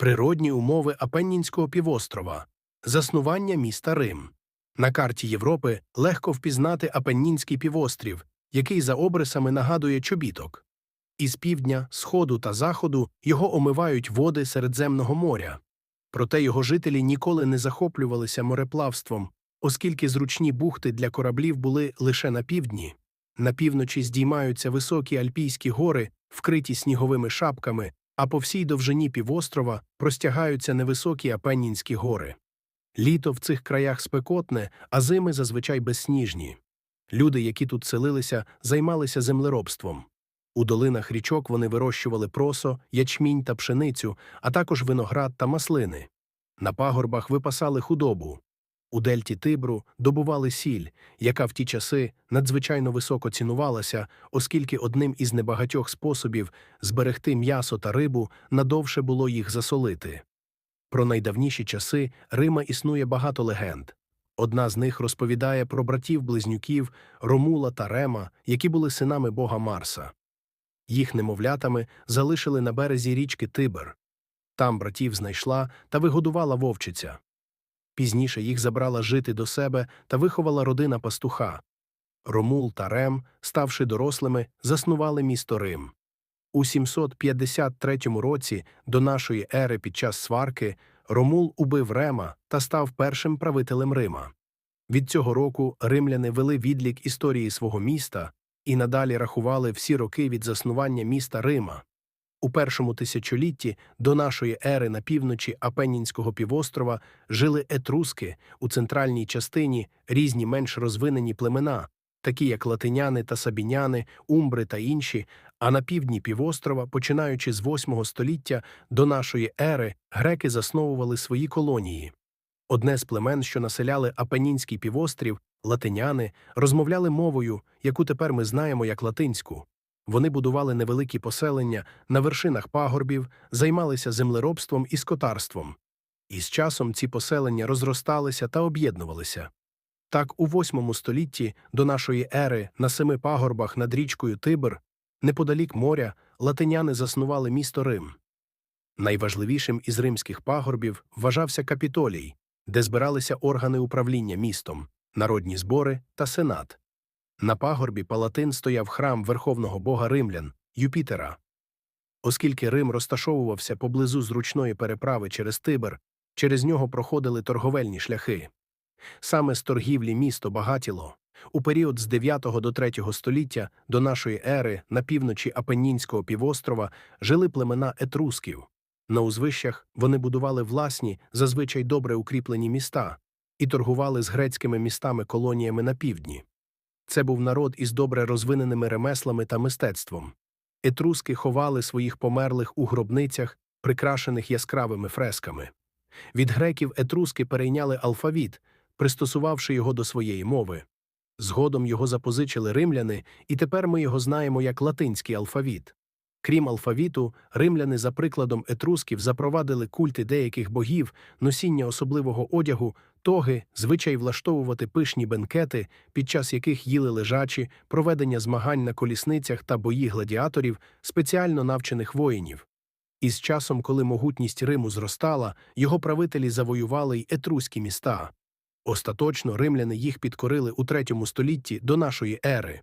Природні умови Апеннінського півострова, заснування міста Рим. На карті Європи легко впізнати Апеннінський півострів, який за обрисами нагадує чобіток. Із півдня, сходу та заходу його омивають води Середземного моря. Проте його жителі ніколи не захоплювалися мореплавством, оскільки зручні бухти для кораблів були лише на півдні. На півночі здіймаються високі альпійські гори, вкриті сніговими шапками, а по всій довжині півострова простягаються невисокі Апеннінські гори. Літо в цих краях спекотне, а зими зазвичай безсніжні. Люди, які тут селилися, займалися землеробством. У долинах річок вони вирощували просо, ячмінь та пшеницю, а також виноград та маслини. На пагорбах випасали худобу. У дельті Тибру добували сіль, яка в ті часи надзвичайно високо цінувалася, оскільки одним із небагатьох способів зберегти м'ясо та рибу надовше було їх засолити. Про найдавніші часи Рима існує багато легенд. Одна з них розповідає про братів-близнюків Ромула та Рема, які були синами бога Марса. Їх немовлятами залишили на березі річки Тибр. Там братів знайшла та вигодувала вовчиця. Пізніше їх забрала жити до себе та виховала родина пастуха. Ромул та Рем, ставши дорослими, заснували місто Рим. У 753 році до нашої ери під час сварки Ромул убив Рема та став першим правителем Рима. Від цього року римляни вели відлік історії свого міста і надалі рахували всі роки від заснування міста Рима. У першому тисячолітті до нашої ери на півночі Апеннінського півострова жили етруски у центральній частині різні менш розвинені племена, такі як латиняни та сабіняни, умбри та інші, а на півдні півострова, починаючи з 8 століття до нашої ери, греки засновували свої колонії. Одне з племен, що населяли Апенінський півострів, латиняни, розмовляли мовою, яку тепер ми знаємо як латинську. Вони будували невеликі поселення на вершинах пагорбів, займалися землеробством і скотарством. І з часом ці поселення розросталися та об'єднувалися. Так, у VIII столітті до нашої ери на семи пагорбах над річкою Тибр, неподалік моря, латиняни заснували місто Рим. Найважливішим із римських пагорбів вважався Капітолій, де збиралися органи управління містом, народні збори та сенат. На пагорбі Палатин стояв храм верховного бога римлян Юпітера. Оскільки Рим розташовувався поблизу зручної переправи через Тибр, через нього проходили торговельні шляхи. Саме з торгівлі місто багатіло. У період з 9 до 3 століття до нашої ери на півночі Апеннінського півострова жили племена етрусків. На узвищах вони будували власні, зазвичай добре укріплені міста і торгували з грецькими містами-колоніями на півдні. Це був народ із добре розвиненими ремеслами та мистецтвом. Етруски ховали своїх померлих у гробницях, прикрашених яскравими фресками. Від греків етруски перейняли алфавіт, пристосувавши його до своєї мови. Згодом його запозичили римляни, і тепер ми його знаємо як латинський алфавіт. Крім алфавіту, римляни, за прикладом етрусків, запровадили культи деяких богів, носіння особливого одягу, тоги, звичай влаштовувати пишні бенкети, під час яких їли лежачі, проведення змагань на колісницях та бої гладіаторів, спеціально навчених воїнів. І з часом, коли могутність Риму зростала, його правителі завоювали й етруські міста. Остаточно римляни їх підкорили у третьому столітті до нашої ери.